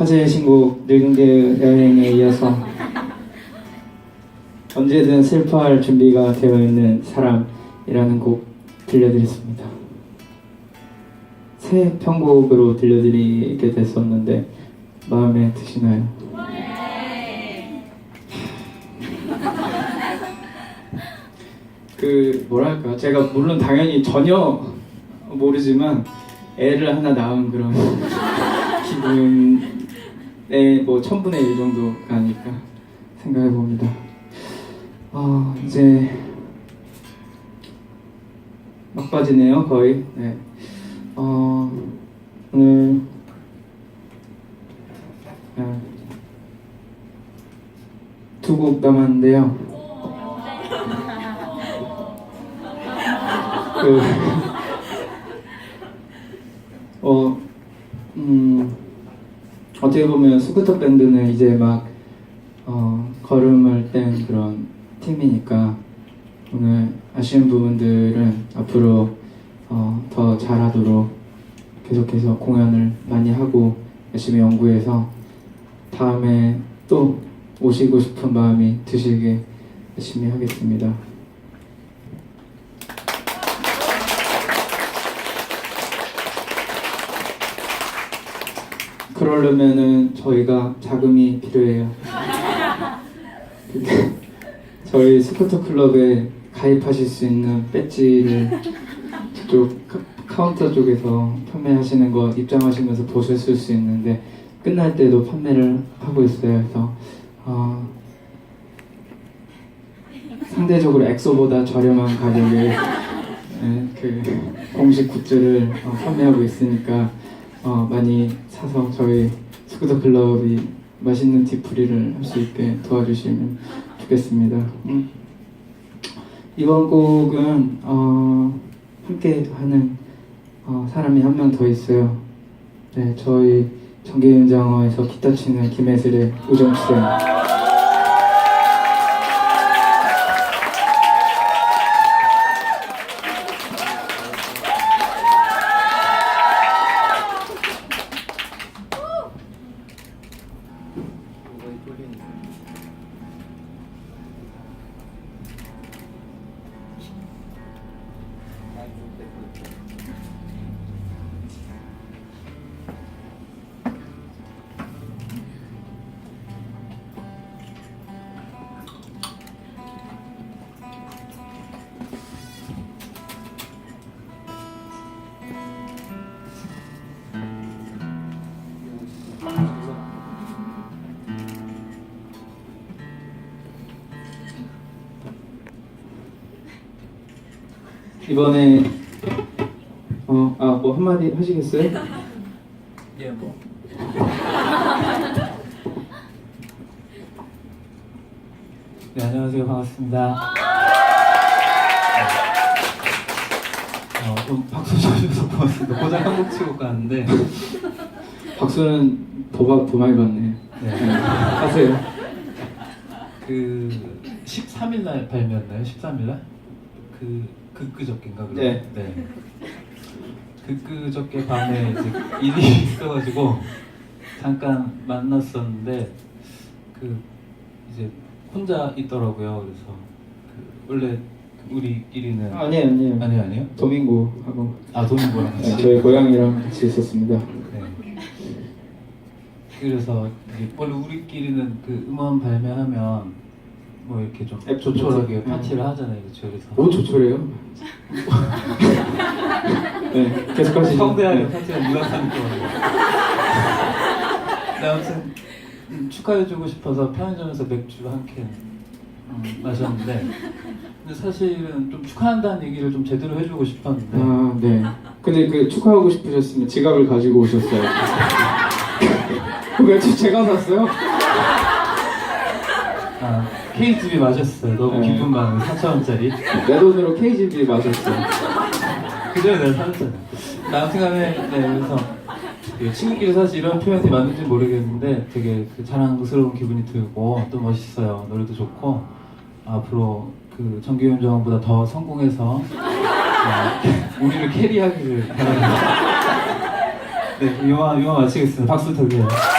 화제의 신곡 늙은 게 여행에 이어서 언제든 슬퍼할 준비가 되어 있는 사람이라는 곡 들려드렸습니다. 새 편곡으로 들려드리게 됐었는데 마음에 드시나요? 그 뭐랄까 제가 물론 당연히 전혀 모르지만 애를 하나 낳은 그런 기분 의뭐 천분의 일 정도가 아닐까 생각해 봅니다. 아 이제 막바지네요 거의. 네. 어 오늘 두 곡 남았는데요. 그, 어, 음, 어떻게 보면 스쿠터 밴드는 이제 막, 어, 걸음을 뗀 그런 팀이니까, 오늘 아쉬운 부분들은 앞으로, 어, 더 잘하도록 계속해서 공연을 많이 하고, 열심히 연구해서, 다음에 또 오시고 싶은 마음이 드시게 열심히 하겠습니다. 그러려면은 저희가 자금이 필요해요. 저희 스쿠터 클럽에 가입하실 수 있는 배지를 카- 카운터 쪽에서 판매하시는 거 입장하시면서 보셨을 수 있는데 끝날 때도 판매를 하고 있어요. 그래서 어, 상대적으로 엑소보다 저렴한 가격에 예, 그 공식 굿즈를 어, 판매하고 있으니까 어, 많이 사서 저희 스쿠터 클럽이 맛있는 뒤풀이를 할 수 있게 도와주시면 좋겠습니다. 음. 이번 곡은 어, 함께 하는 어, 사람이 한 명 더 있어요. 네, 저희 정계윤장어에서 기타 치는 김혜슬의 우정 출연. 이번에 어, 아, 뭐 한마디 하시겠어요? 예, 뭐. 네, 안녕하세요. 반갑습니다. 어, 좀 박수 쳐주셔서 고맙습니다. 고작 한곡 치고 가는데, 박수는 더, 받- 더 많이 받네. 네. 하세요. 그 13일 날 발매였나요? 13일 날? 그 그 그저께인가 그럼? 네. 네. 그 그저께 밤에 이제 일이 있어가지고 잠깐 만났었는데 그 이제 혼자 있더라고요. 그래서 그 원래 우리끼리는 아니에요, 아니에요. 아니요 아니요. 도민고 하고 아 도민고랑 네, 같이. 저희 고양이랑 같이 있었습니다. 네. 그래서 이제 원래 우리끼리는 그 음원 발매하면 뭐 이렇게 좀 앱 조촐하게 파티. 파티를 하잖아요? 그래서 뭐 조촐해요? 네, 계속 하시죠. 성대하게 네. 파티가 사는 거예요? 네, 아무튼 음, 축하해주고 싶어서 편의점에서 맥주 한캔 음, 마셨는데 근데 사실은 좀 축하한다는 얘기를 좀 제대로 해주고 싶었는데 아, 네. 근데 그 축하하고 싶으셨으면 지갑을 가지고 오셨어요. 그 맥주 제가 샀어요? 아, K2B 마셨어요. 너무 네. 기분 많은 4천원짜리 내 돈으로 KGB 마셨어요. 그전에 내가 사줬잖아. 아무튼간에 네 그래서 그 친구끼리 사실 이런 표현이 맞는지 모르겠는데 되게 그 자랑스러운 기분이 들고 또 멋있어요. 노래도 좋고 앞으로 그 정규현 정원보다 더 성공해서 어, 우리를 캐리하기를 바랍니다. 네, 이만 이만 마치겠습니다. 박수. 어,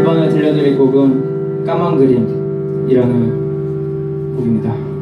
이번에 들려드릴 곡은 까만 그림이라는 곡입니다.